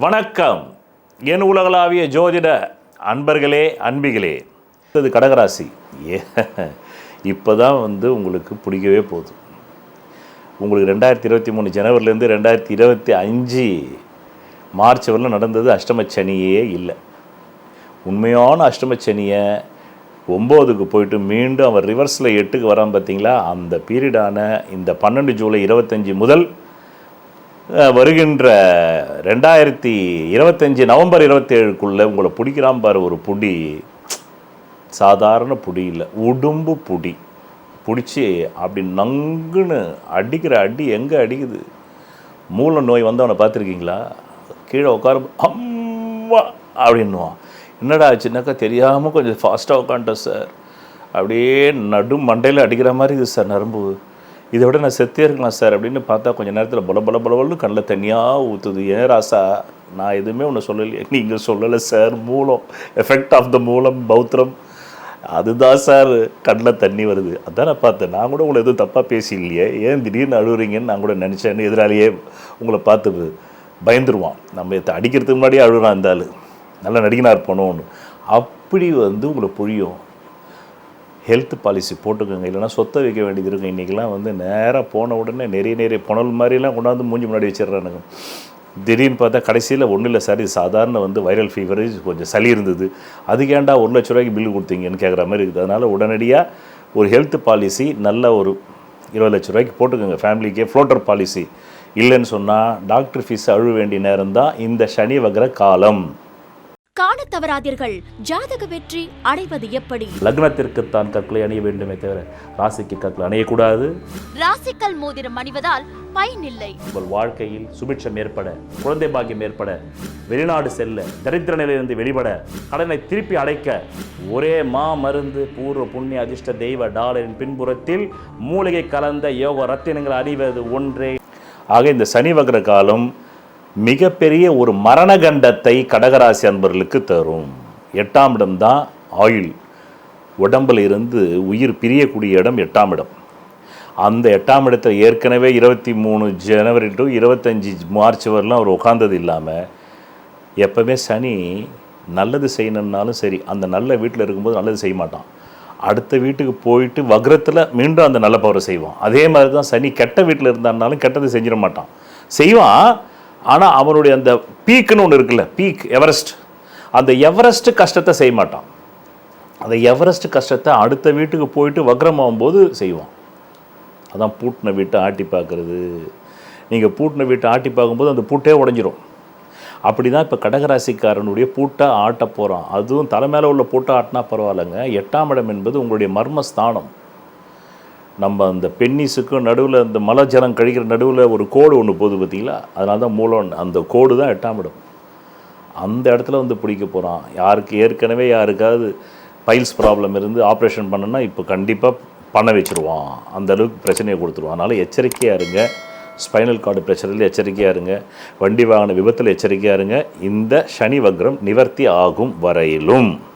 வணக்கம். என் உலகளாவிய ஜோதிட அன்பர்களே அன்பிகளே. இது கடகராசி. ஏ இப்போ தான் வந்து உங்களுக்கு பிடிக்கவே போகுது. உங்களுக்கு ரெண்டாயிரத்தி இருபத்தி மூணு ஜனவரிலேருந்து ரெண்டாயிரத்தி இருபத்தி அஞ்சு மார்ச் வரலும் நடந்தது அஷ்டமச்சனியே இல்லை. உண்மையான அஷ்டமச்சனியை ஒம்போதுக்கு போயிட்டு மீண்டும் அவர் ரிவர்ஸில் எட்டுக்கு வரான் பார்த்தீங்களா அந்த பீரியடான இந்த பன்னெண்டு ஜூலை இருபத்தஞ்சி முதல் வருகின்ற ரெண்டாயிரத்தி இருபத்தஞ்சி நவம்பர் இருபத்தேழுக்குள்ளே உங்களை பிடிக்கிறான் பாரு ஒரு புடி. சாதாரண புடி இல்லை உடும்பு புடி. பிடிச்சி அப்படி நங்குன்னு அடிக்கிற அடி எங்கே அடிக்குது? மூல நோய் வந்தவனை பார்த்துருக்கீங்களா? கீழே உட்கார அம்மா அப்படின்னுவான். என்னடா ஆச்சுன்னாக்கா தெரியாமல் கொஞ்சம் ஃபாஸ்ட்டாக உட்காந்துட்டேன் சார் அப்படியே நடு மண்டையில் அடிக்கிற மாதிரி இருக்குது சார் நரம்பு. இதை விட நான் செத்தே இருக்கலாம் சார் அப்படின்னு பார்த்தா கொஞ்ச நேரத்தில் பல பல பலபலன்னு கண்ணில் தனியாக ஊற்றுது ஏன் ராசா நான் எதுவுமே ஒன்று சொல்லலையே. நீங்கள் சொல்லலை சார் மூலம் எஃபெக்ட் ஆஃப் த மூலம் பௌத்திரம். அதுதான் சார் கண்ணில் தண்ணி வருது. அதான் நான் பார்த்தேன். நான் கூட உங்களை எதுவும் தப்பாக பேசி இல்லையே ஏன் திடீர்னு அழுகுறீங்கன்னு நான் கூட நினச்சேன்னு எதிராளியே உங்களை பார்த்து பயந்துருவான். நம்ம அடிக்கிறதுக்கு முன்னாடியே அழுகுறான் இருந்தாலும் நல்லா நடிகனார் போனோன்னு அப்படி வந்து உங்களை புரியும் ஹெல்த் பாலிசி போட்டுக்கோங்க. இல்லைன்னா சொத்தை வைக்க வேண்டியது இருக்கும். இன்றைக்கெலாம் வந்து நேராக போன உடனே நிறைய நிறைய புனல் மாதிரிலாம் கொண்டாந்து மூஞ்சி முன்னாடி வச்சிடுறானுங்க. திடீர்னு பார்த்தா கடைசியில் ஒன்றும் இல்லை சார். இது சாதாரண வந்து வைரல் ஃபீவர் கொஞ்சம் சளி இருந்தது. அதுக்கு ஏன்டா ஒரு லட்ச ரூபாய்க்கு பில்லு கொடுத்தீங்கன்னு கேட்குற மாதிரி இருக்குது. அதனால் உடனடியாக ஒரு ஹெல்த் பாலிசி நல்ல ஒரு இருபது லட்ச ரூபாய்க்கு போட்டுக்கோங்க. ஃபேமிலிக்கே ஃப்ளோட்டர் பாலிசி இல்லைன்னு சொன்னால் டாக்டர் ஃபீஸ் அழுவ வேண்டிய நேரம் தான் இந்த சனி வகிற காலம். காண தவறாதீர்கள். ஜாதக வெற்றி அடைவது எப்படி? லக்னத்திற்குத்தான் கற்களை அணிய வேண்டுமே தவிர ராசிக்கு கற்களை அணியக்கூடாது. ராசிக்கல் மோதிரம் அணிவதால் பயனில்லை. உங்கள் வாழ்க்கையில் சுபிட்சம் ஏற்பட குழந்தை பாக்கியம் ஏற்பட வெளிநாடு செல்ல தரித்திர நிலையிலிருந்து வெளிப்பட கடனை திருப்பி அடைக்க ஒரே மா மருந்து பூர்வ புண்ணிய அதிர்ஷ்ட தெய்வ டாலரின் பின்புறத்தில் மூலிகை கலந்த யோக ரத்தினங்கள் அணிவது ஒன்றே. ஆக இந்த சனி வக்ர காலம் மிகப்பெரிய ஒரு மரணகண்டத்தை கடகராசி அன்பர்களுக்கு தரும். எட்டாம் இடம் தான் ஆயுள். உடம்பில் இருந்து உயிர் பிரியக்கூடிய இடம் எட்டாம் இடம். அந்த எட்டாம் இடத்தை ஏற்கனவே இருபத்தி மூணு ஜனவரி டு இருபத்தஞ்சி மார்ச் வரலாம் அவர் உட்காந்தது இல்லாமல் எப்போவுமே சனி நல்லது செய்யணும்னாலும் சரி அந்த நல்ல வீட்டில் இருக்கும்போது நல்லது செய்ய மாட்டான். அடுத்த வீட்டுக்கு போயிட்டு வக்ரத்தில் மீண்டும் அந்த நல்ல பவரை செய்வான். அதே மாதிரி தான் சனி கெட்ட வீட்டில் இருந்தாலும் கெட்டது செஞ்சிட மாட்டான். செய்வான் ஆனால் அவனுடைய அந்த பீக்குன்னு ஒன்று இருக்குல்ல பீக் எவரெஸ்ட். அந்த எவரெஸ்ட் கஷ்டத்தை செய்ய மாட்டான். அந்த எவரெஸ்ட் கஷ்டத்தை அடுத்த வீட்டுக்கு போயிட்டு வக்ரமாகும்போது செய்வான். அதான் பூட்டின வீட்டை ஆட்டி பார்க்குறது. நீங்கள் பூட்டின வீட்டை ஆட்டி பார்க்கும்போது அந்த பூட்டே உடஞ்சிரும். அப்படி தான் இப்போ கடகராசிக்காரனுடைய பூட்டை ஆட்ட போகிறான் அதுவும் தலை மேலே உள்ள பூட்டை ஆட்டினா பரவாயில்லைங்க. எட்டாம் இடம் என்பது உங்களுடைய மர்மஸ்தானம். நம்ம அந்த பென்னிஸுக்கும் நடுவில் அந்த மலை ஜலம் கழிக்கிற நடுவில் ஒரு கோடு ஒன்று போகுது பார்த்தீங்களா? அதனால தான் மூலம் அந்த கோடு தான் எட்டாம் இடம். அந்த இடத்துல வந்து பிடிக்க போகிறான் யாருக்கு ஏற்கனவே யாருக்காவது பைல்ஸ் ப்ராப்ளம் இருந்து ஆப்ரேஷன் பண்ணனா இப்போ கண்டிப்பாக பண்ண வச்சுருவான். அந்த அளவுக்கு பிரச்சனையை கொடுத்துருவான். அதனால் எச்சரிக்கையாக இருங்க. ஸ்பைனல் கார்டு பிரச்சனையில் எச்சரிக்கையாக இருங்க. வண்டி வாகன விபத்தில் எச்சரிக்கையாக இருங்க. இந்த சனி வக்ரம் நிவர்த்தி ஆகும் வரையிலும்.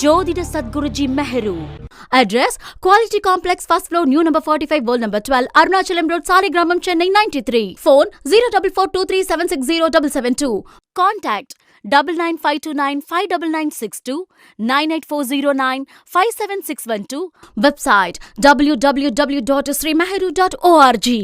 ஜோதிட Sadguruji Meharu address quality complex first floor new number forty five old number twelve Arunachalam road Saligramam Chennai ninety three phone zero double four two three seven six zero double seven two contact double nine five two nine five double nine six two nine eight four zero nine five seven six one two website W W W dot Shri Meharu dot ORG